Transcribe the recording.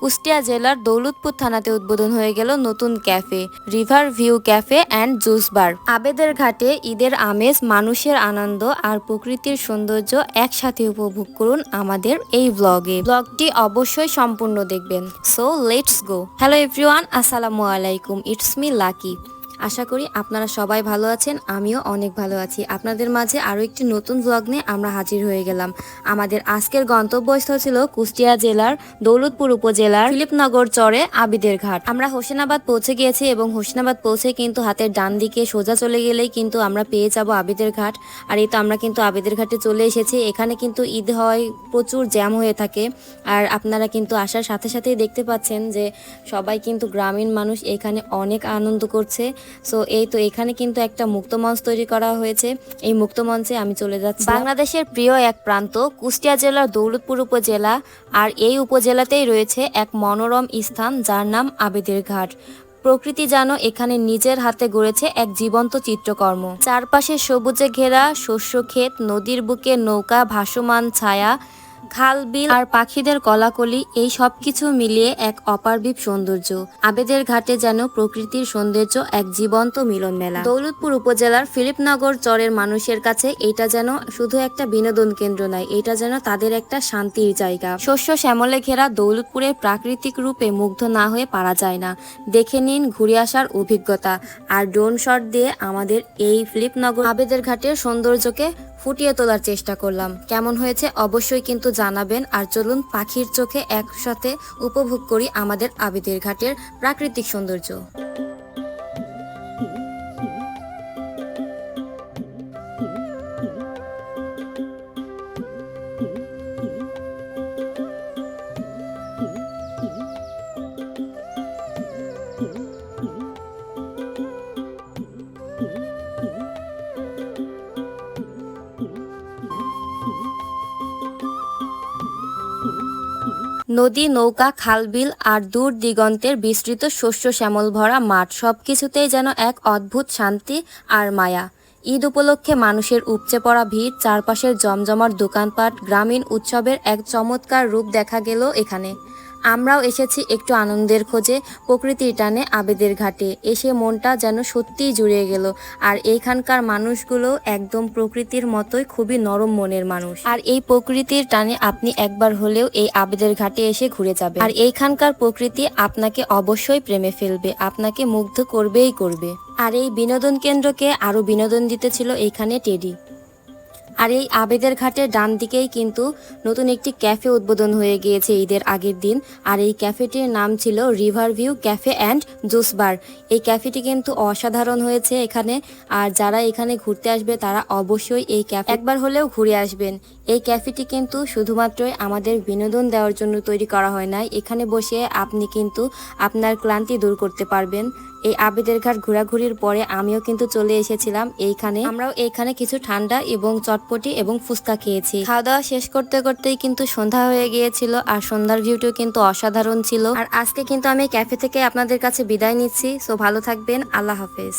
কুষ্টিয়া জেলার দৌলতপুর থানাতে উদ্বোধন হয়ে গেল নতুন cafe, River View Cafe and Juice Bar. আবেদের ঘাটে ঈদের আমেজ, মানুষের আনন্দ আর প্রকৃতির সৌন্দর্য একসাথে উপভোগ করুন আমাদের এই ব্লগে। ব্লগটি অবশ্যই সম্পূর্ণ দেখবেন। So let's go hello everyone আসসালামু আলাইকুম। ইটস মি লাকি আশা করি আপনারা সবাই ভালো আছেন, আমিও অনেক ভালো আছি। আপনাদের মাঝে আরও একটি নতুন ব্লগ নিয়ে আমরা হাজির হয়ে গেলাম। আমাদের আজকের গন্তব্যস্থল ছিল কুষ্টিয়া জেলার দৌলতপুর উপজেলার ফিলিপনগর চরে আবিদের ঘাট। আমরা হোসেনাবাদ পৌঁছে গিয়েছি এবং হোসেনাবাদ পৌঁছে কিন্তু হাতের ডান দিকে সোজা চলে গেলেই কিন্তু আমরা পেয়ে যাব আবিদের ঘাট। আর এই তো আমরা কিন্তু আবিদের ঘাটে চলে এসেছি। এখানে কিন্তু ঈদ হয়, প্রচুর জ্যাম হয়ে থাকে। আর আপনারা কিন্তু আসার সাথে সাথেই দেখতে পাচ্ছেন যে সবাই কিন্তু গ্রামীণ মানুষ, এখানে অনেক আনন্দ করছে। সো এই তো এখানে কিন্তু একটা মুক্ত মঞ্চ তৈরি করা হয়েছে। এই মুক্ত মঞ্চে আমি চলে যাচ্ছি বাংলাদেশের প্রিয় এক প্রান্ত, কুষ্টিয়া জেলার দৌলতপুর উপজেলা। আর এই উপজেলাতেই রয়েছে এক মনোরম স্থান, যার নাম আবেদের ঘাট। প্রকৃতি যেন এখানে নিজের হাতে গড়েছে এক জীবন্ত চিত্রকর্ম। চারপাশে সবুজে ঘেরা, শস্য ক্ষেত, নদীর বুকে নৌকা, ভাসমান ছায়া খাল, বিল আর পাখিদের কলাকলি, এই সব কিছু মিলিয়ে এক অপারবিপ সৌন্দর্য। আবেদের ঘাটে যেন প্রকৃতির সৌন্দর্য এক জীবন্ত মিলন মেলা দৌলতপুর উপজেলার ফিলিপনগর চরের মানুষের কাছে এটা যেন শুধু একটা বিনোদন কেন্দ্র নয়, এটা যেন তাদের একটা শান্তির জায়গা। শস্য শ্যামলে ঘেরা দৌলতপুরের প্রাকৃতিক রূপে মুগ্ধ না হয়ে পারা যায় না। দেখে নিন ঘুরে আসার অভিজ্ঞতা। আর ড্রোন শট দিয়ে আমাদের এই ফিলিপনগর আবেদের ঘাটের সৌন্দর্যকে ফুটিয়ে তোলার চেষ্টা করলাম। কেমন হয়েছে অবশ্যই কিন্তু জানাবেন আর চলুন পাখির চোখে একসাথে উপভোগ করি আমাদের আবিদের ঘাটের প্রাকৃতিক সৌন্দর্য। নদী, নৌকা, খালবিল আর দূর দিগন্তের বিস্তৃত শস্য শ্যামল ভরা মাঠ সব কিছুতেই যেন এক অদ্ভুত শান্তি আর মায়া। ঈদ উপলক্ষে মানুষের উপচে পড়া ভিড়, চারপাশের জমজমার দোকানপাট, গ্রামীণ উৎসবের এক চমৎকার রূপ দেখা গেল এখানে। আমরাও এসেছি একটু আনন্দের খোঁজে, প্রকৃতির টানে আবেদের ঘাটে। এসে মনটা যেন সত্যিই জুড়িয়ে গেল। আর এইখানকার মানুষগুলো একদম প্রকৃতির মতোই খুবই নরম মনের মানুষ। আর এই প্রকৃতির টানে আপনি একবার হলেও এই আবেদের ঘাটে এসে ঘুরে যাবে আর এইখানকার প্রকৃতি আপনাকে অবশ্যই প্রেমে ফেলবে, আপনাকে মুগ্ধ করবেই করবে। আর এই বিনোদন কেন্দ্রকে আরও বিনোদন দিতেছিল এইখানে টেডি। আর এই আবেদের ঘাটের ডান দিকেই কিন্তু নতুন একটি ক্যাফে উদ্বোধন হয়ে গিয়েছে ঈদের আগের দিন। আর এই ক্যাফেটির নাম ছিল River View Cafe and Juice Bar এই ক্যাফেটি কিন্তু অসাধারণ হয়েছে এখানে। আর যারা এখানে ঘুরতে আসবে, তারা অবশ্যই এই ক্যাফে একবার হলেও ঘুরে আসবেন। এই ক্যাফেটি কিন্তু শুধুমাত্রই আমাদের বিনোদন দেওয়ার জন্য তৈরি করা হয় নাই। এখানে বসে আপনি কিন্তু আপনার ক্লান্তি দূর করতে পারবেন। এই আবেদের ঘাট ঘোরাঘুরির পরে আমিও কিন্তু চলে এসেছিলাম এইখানে। আমরাও এইখানে কিছু ঠান্ডা এবং চটপটি এবং ফুচকা খেয়েছি। খাওয়া দাওয়া শেষ করতে করতেই কিন্তু সন্ধ্যা হয়ে গিয়েছিল আর সন্ধ্যার ভিউটিও কিন্তু অসাধারণ ছিল। আর আজকে কিন্তু আমি ক্যাফে থেকে আপনাদের কাছে বিদায় নিচ্ছি। সো ভালো থাকবেন। আল্লাহ হাফেজ।